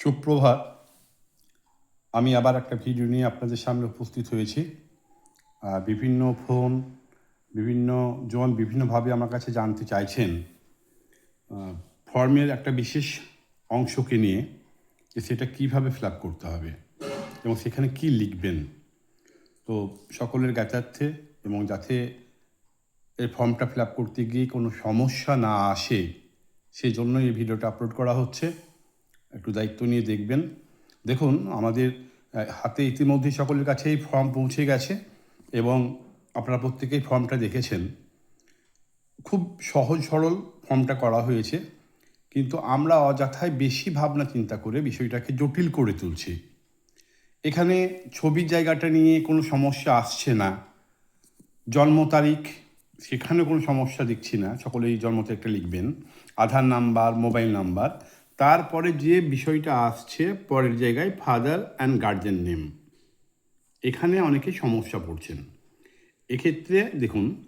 সুপ্রভাত। আমি আবার একটা ভিডিও নিয়ে আপনাদের সামনে উপস্থিত হয়েছি। বিভিন্ন ফোন, বিভিন্ন জন বিভিন্নভাবে আমার কাছে জানতে চাইছেন। ফর্মের একটা বিশেষ অংশকে নিয়ে যে সেটা কীভাবে ফিল করতে হবে এবং সেখানে কি লিখবেন। তো সকলের জ্ঞাতার্থে এবং যাতে এই ফর্মটা ফিল করতে গিয়ে কোনো সমস্যা না আসে, সেই এই ভিডিওটা আপলোড করা হচ্ছে। একটু দায়িত্ব নিয়ে দেখবেন। দেখুন, আমাদের হাতে ইতিমধ্যেই সকলের কাছে এই ফর্ম পৌঁছে গেছে এবং আপনারা প্রত্যেকেই ফর্মটা দেখেছেন। খুব সহজ সরল ফর্মটা করা হয়েছে, কিন্তু আমরা অযথায় বেশি ভাবনা চিন্তা করে বিষয়টাকে জটিল করে তুলছি। এখানে ছবির জায়গাটা নিয়ে কোনো সমস্যা আসছে না। জন্ম তারিখ, সেখানে কোনো সমস্যা দেখছি না। সকলেই জন্ম তারিখটা লিখবেন। Aadhaar number, mobile number. তারপরে যে বিষয়টা আসছে, পরের জায়গায় ফাদার অ্যান্ড গার্জেন নেম এখানে অনেকে সমস্যা পড়ছেন। এক্ষেত্রে দেখুন,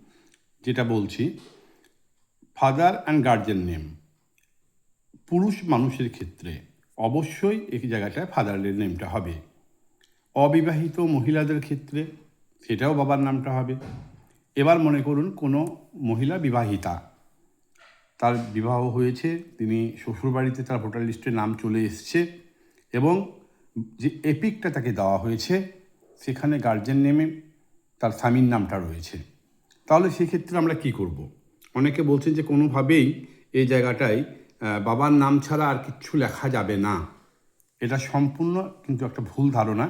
যেটা বলছি ফাদার অ্যান্ড গার্জেন নেম পুরুষ মানুষের ক্ষেত্রে অবশ্যই এই জায়গাটায় ফাদারের নেমটা হবে। অবিবাহিত মহিলাদের ক্ষেত্রে সেটাও বাবার নামটা হবে। এবার মনে করুন, কোনো মহিলা বিবাহিতা তার বিবাহ হয়েছে, তিনি শ্বশুরবাড়িতে তার ভোটার লিস্টে নাম চলে এসছে এবং যে এপিকটা তাকে দেওয়া হয়েছে, সেখানে গার্জেন নেমে তার স্বামীর নামটা রয়েছে। তাহলে সেক্ষেত্রে আমরা কি করব। অনেকে বলছেন যে কোনোভাবেই এই জায়গাটায় বাবার নাম ছাড়া আর কিচ্ছু লেখা যাবে না। এটা সম্পূর্ণ কিন্তু একটা ভুল ধারণা।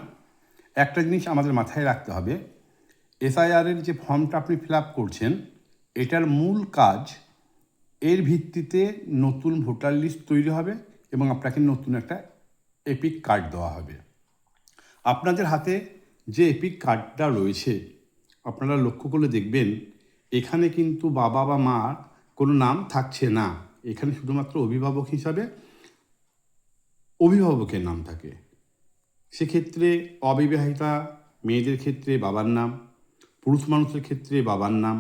একটা জিনিস আমাদের মাথায় রাখতে হবে, এসআইআরের যে ফর্মটা আপনি ফিল করছেন, এটার মূল কাজ এর ভিত্তিতে নতুন ভোটার লিস্ট তৈরি হবে এবং আপনাকে নতুন একটা এপিক কার্ড দেওয়া হবে। আপনাদের হাতে যে এপিক কার্ডটা রয়েছে, আপনারা লক্ষ্য করলে দেখবেন, এখানে কিন্তু বাবা বা মার কোনো নাম থাকছে না। এখানে শুধুমাত্র অভিভাবক হিসাবে অভিভাবকের নাম থাকে। সেক্ষেত্রে অবিবাহিতা, মেয়েদের ক্ষেত্রে বাবার নাম, পুরুষ মানুষের ক্ষেত্রে বাবার নাম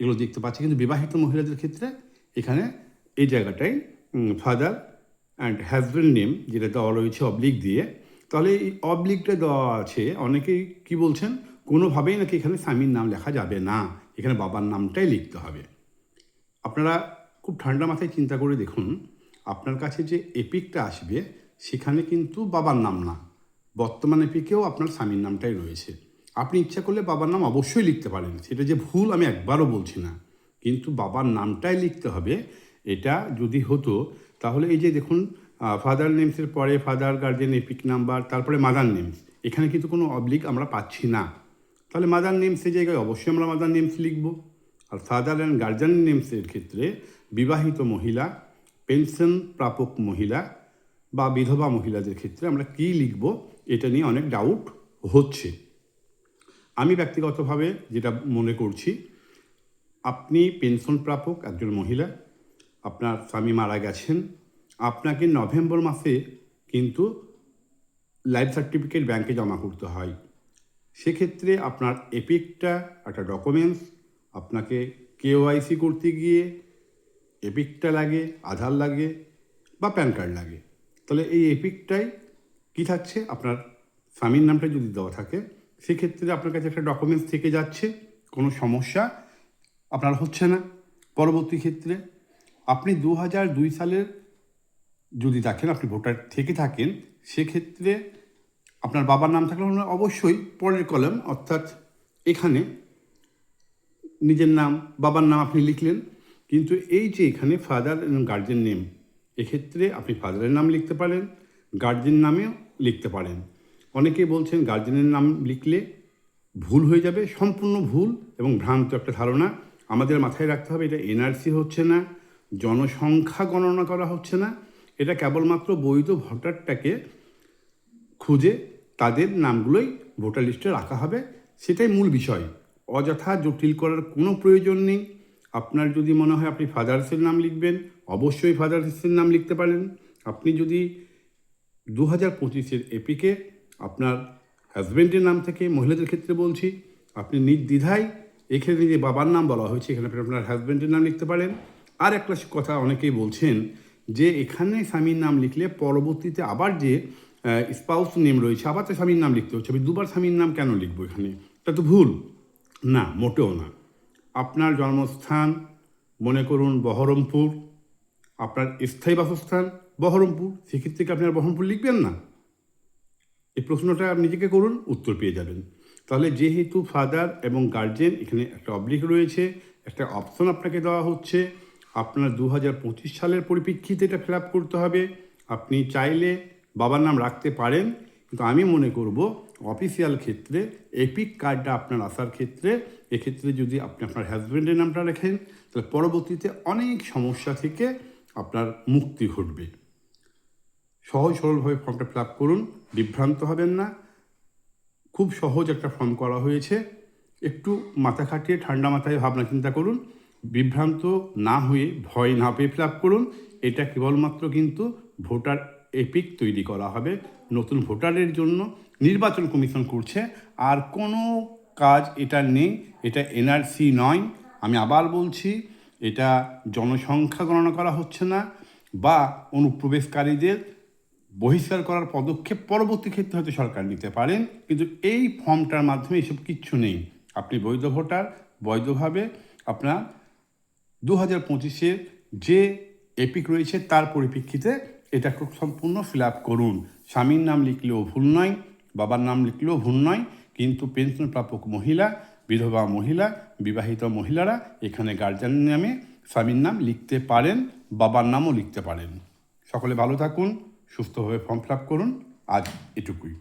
এগুলো দেখতে পাচ্ছি। কিন্তু বিবাহিত মহিলাদের ক্ষেত্রে এখানে এই জায়গাটায় ফাদার অ্যান্ড হাজব্যান্ড নেম যেটা দেওয়া রয়েছে অবলিক দিয়ে। তাহলে এই অবলিকটা দেওয়া আছে, অনেকেই কি বলছেন, কোনোভাবেই নাকি এখানে স্বামীর নাম লেখা যাবে না। এখানে বাবার নামটাই লিখতে হবে। আপনারা খুব ঠান্ডা মাথায় চিন্তা করে দেখুন, আপনার কাছে যে এপিকটা আসবে, সেখানে কিন্তু বাবার নাম না। বর্তমান এপিকেও আপনার স্বামীর নামটাই রয়েছে। আপনি ইচ্ছা করলে বাবার নাম অবশ্যই লিখতে পারেন। সেটা যে ভুল আমি একবারও বলছি না। কিন্তু বাবার নামটাই লিখতে হবে। এটা যদি হতো, তাহলে এই যে দেখুন ফাদার নেমসের পরে ফাদার গার্জেন এপিক নাম্বার তারপরে মাদার নেমস এখানে কিন্তু কোনো অবলিক আমরা পাচ্ছি না। তাহলে মাদার নেমসের জায়গায় অবশ্যই আমরা মাদার নেমস লিখব। আর ফাদার অ্যান্ড গার্জেন নেমসের ক্ষেত্রে বিবাহিত মহিলা পেনশন প্রাপক মহিলা বা বিধবা মহিলাদের ক্ষেত্রে আমরা কী লিখব, এটা নিয়ে অনেক ডাউট হচ্ছে। আমি ব্যক্তিগতভাবে যেটা মনে করছি, আপনি পেনশন প্রাপক, একজন মহিলা, আপনার স্বামী মারা গেছেন, আপনাকে নভেম্বর মাসে কিন্তু লাইফ সার্টিফিকেট ব্যাংকে জমা করতে হয়। সেক্ষেত্রে আপনার এপিকটা একটা ডকুমেন্টস আপনাকে কেওআইসি করতে গিয়ে এপিকটা লাগে, আধার লাগে বা প্যান কার্ড লাগে। তাহলে এই এপিকটাই কি থাকছে? আপনার স্বামীর নামটা যদি দেওয়া থাকে সেক্ষেত্রে আপনার কাছে একটা ডকুমেন্টস থেকে যাচ্ছে, কোনো সমস্যা, আপনার হচ্ছে না। পরবর্তী ক্ষেত্রে আপনি দু হাজার দুই সালের যদি দেখেন আপনি ভোটার থেকে থাকেন, সেক্ষেত্রে আপনার বাবার নাম থাকলে অবশ্যই পরের কলম, অর্থাৎ এখানে নিজের নাম, বাবার নাম আপনি লিখলেন, কিন্তু এই যে এখানে ফাদার এবং গার্জেন নেম এক্ষেত্রে আপনি ফাদারের নাম লিখতে পারেন গার্জেন নামেও লিখতে পারেন। অনেকেই বলছেন গার্জেনের নাম লিখলে ভুল হয়ে যাবে, সম্পূর্ণ ভুল এবং ভ্রান্ত একটা ধারণা। আমাদের মাথায় রাখতে হবে, এটা এনআরসি হচ্ছে না, জনসংখ্যা গণনা করা হচ্ছে না। এটা কেবলমাত্র বৈধ ভোটারটাকে খুঁজে তাদের নামগুলোই ভোটার লিস্টে রাখা হবে। সেটাই মূল বিষয়। অযথা জটিল করার কোনো প্রয়োজন নেই। আপনার যদি মনে হয় আপনি ফাদার্সের নাম লিখবেন, অবশ্যই ফাদার্সের নাম লিখতে পারেন। আপনি যদি দু হাজার পঁচিশের এপিকে আপনার হাজব্যান্ডের নাম থেকে মহিলাদের ক্ষেত্রে বলছি, আপনি নির্দ্বিধায় এখানে যে বাবার নাম বলা হয়েছে, এখানে আপনি আপনার হাজব্যান্ডের নাম লিখতে পারেন। আর একটা কথা অনেকেই বলছেন যে এখানে স্বামীর নাম লিখলে পরবর্তীতে আবার যে স্পাউস নেম রয়েছে, আবার তো স্বামীর নাম লিখতে হচ্ছে। আমি দুবার স্বামীর নাম কেন লিখব এখানে? তা তো ভুল। না, মোটেও না। আপনার জন্মস্থান, মনে করুন বহরমপুর, আপনার স্থায়ী বাসস্থান বহরমপুর, সেক্ষেত্রে কি আপনার বহরমপুর লিখবেন না? এই প্রশ্নটা নিজেকে করুন, উত্তর পেয়ে যাবেন। তাহলে যেহেতু ফাদার এবং গার্জেন এখানে একটা অবলিক রয়েছে, একটা অপশন আপনাকে দেওয়া হচ্ছে, আপনার দু হাজার পঁচিশ সালের পরিপ্রেক্ষিতে এটা ফিল করতে হবে। আপনি চাইলে বাবার নাম রাখতে পারেন, কিন্তু আমি মনে করব অফিসিয়াল ক্ষেত্রে এপিক কার্ডটা আপনার আসার ক্ষেত্রে, এক্ষেত্রে যদি আপনি আপনার হাজব্যান্ডের নামটা রাখেন, তাহলে পরবর্তীতে অনেক সমস্যা থেকে আপনার মুক্তি ঘটবে। সহজ সরলভাবে ফর্মটা ফিল করুন, বিভ্রান্ত হবেন না। খুব সহজ একটা ফর্ম করা হয়েছে। একটু মাথা খাটিয়ে ঠান্ডা মাথায় ভাবনা চিন্তা করুন। বিভ্রান্ত না হয়ে ভয় না পেয়ে ফিল করুন। এটা কেবলমাত্র কিন্তু ভোটার এপিক তৈরি করা হবে। নতুন ভোটারের জন্য নির্বাচন কমিশন করছে। আর কোনো কাজ এটা নেই, এটা এনআরসি নয়। আমি আবার বলছি, এটা জনসংখ্যা গণনা করা হচ্ছে না। বা অনুপ্রবেশকারীদের বহিষ্কার করার পদক্ষেপ পরবর্তী ক্ষেত্রে হয়তো সরকার নিতে পারেন, কিন্তু এই ফর্মটার মাধ্যমে এসব কিচ্ছু নেই। আপনি বৈধ ভোটার, বৈধভাবে আপনার দু হাজার পঁচিশের যে এপিক রয়েছে তার পরিপ্রেক্ষিতে এটা খুব সম্পূর্ণ ফিল আপ করুন। স্বামীর নাম লিখলেও ভুল নয়, বাবার নাম লিখলেও ভুল নয়, কিন্তু পেনশন প্রাপক মহিলা, বিধবা মহিলা, বিবাহিত মহিলারা এখানে গার্জিয়ানের নামে স্বামীর নাম লিখতে পারেন, বাবার নামও লিখতে পারেন। সকলে ভালো থাকুন। সুস্থভাবে ফর্ম ফিল করুন। আজ এটুকুই।